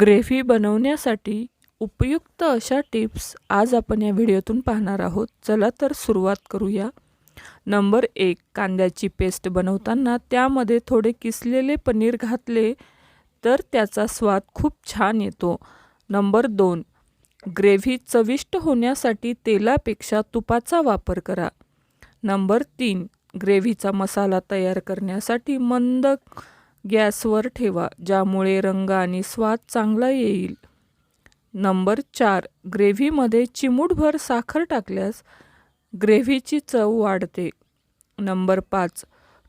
Gravy बनवण्यासाठी उपयुक्त अशा टिप्स आज आपण या व्हिडिओतून पाहणार आहोत. चला तर सुरुवात करूया. नंबर एक कांद्याची पेस्ट बनवताना त्यामध्ये थोडे किसलेले पनीर घातले तर त्याचा स्वाद खूप छान येतो. नंबर दोन ग्रेव्ही चविष्ट होण्यासाठी तेलापेक्षा तुपाचा वापर करा. नंबर तीन ग्रेव्हीचा मसाला तयार करण्यासाठी मंद गॅसवर ठेवा ज्यामुळे रंग आणि स्वाद चांगला येईल. नंबर चार ग्रेव्हीमध्ये चिमूटभर साखर टाकल्यास ग्रेव्हीची चव वाढते. नंबर पाच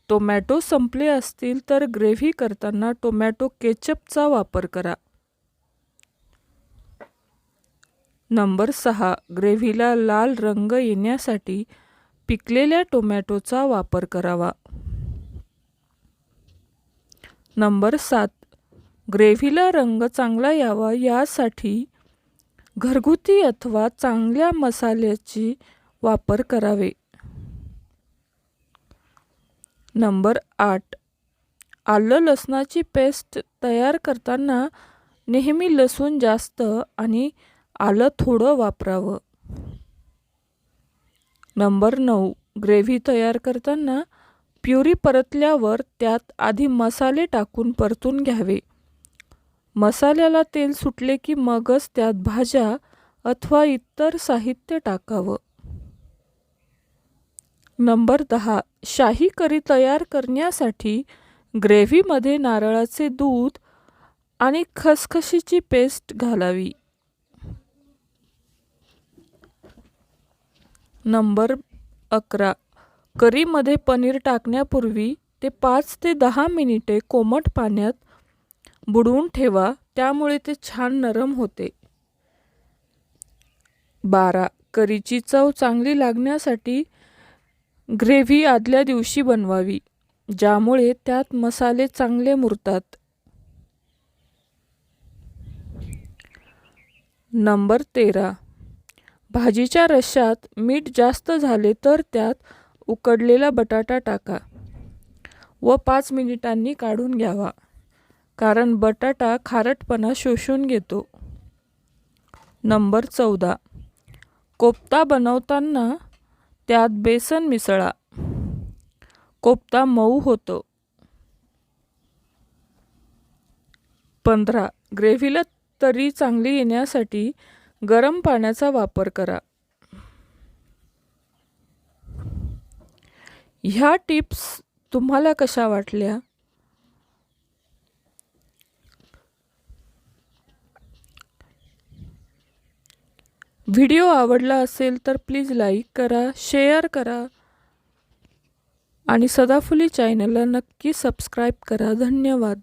टोमॅटो संपले असतील तर ग्रेव्ही करताना टोमॅटो केचपचा वापर करा. नंबर सहा ग्रेव्हीला लाल रंग येण्यासाठी पिकलेल्या टोमॅटोचा वापर करावा. नंबर सात. ग्रेव्हीला रंग चांगला यावा यासाठी घरगुती अथवा चांगल्या मसाल्याची वापर करावे. नंबर आठ. आलं लसणाची पेस्ट तयार करताना नेहमी लसूण जास्त आणि आलं थोडं वापरावं. नंबर नऊ. ग्रेव्ही तयार करताना प्युरी परतल्यावर त्यात आधी मसाले टाकून परतून घ्यावे. मसाल्याला तेल सुटले की मगच त्यात भाज्या अथवा इतर साहित्य टाकावं. नंबर दहा. शाही करी तयार करण्यासाठी ग्रेव्हीमध्ये नारळाचे दूध आणि खसखशीची पेस्ट घालावी. नंबर अकरा. करीमध्ये पनीर टाकण्यापूर्वी ते पाच ते दहा मिनिटे कोमट पाण्यात बुडवून ठेवा त्यामुळे ते छान नरम होते. बारा. करीची चव चांगली लागण्यासाठी ग्रेव्ही आदल्या दिवशी बनवावी ज्यामुळे त्यात मसाले चांगले मुरतात. नंबर तेरा. भाजीच्या रश्यात मीठ जास्त झाले तर त्यात उकडलेला बटाटा टाका व पाच मिनिटांनी काढून घ्यावा. कारण बटाटा खारटपणा शोषून घेतो. नंबर चौदा. कोफ्ता बनवताना त्यात बेसन मिसळा. कोफ्ता मऊ होतो. पंधरा. ग्रेव्हीला तरी चांगली येण्यासाठी गरम पाण्याचा वापर करा. ह्या टिप्स तुम्हाला कशा वाटल्या? व्हिडिओ आवडला असेल तर प्लीज लाईक करा शेअर करा आणि सदाफुली चॅनलला नक्की सबस्क्राईब करा. धन्यवाद.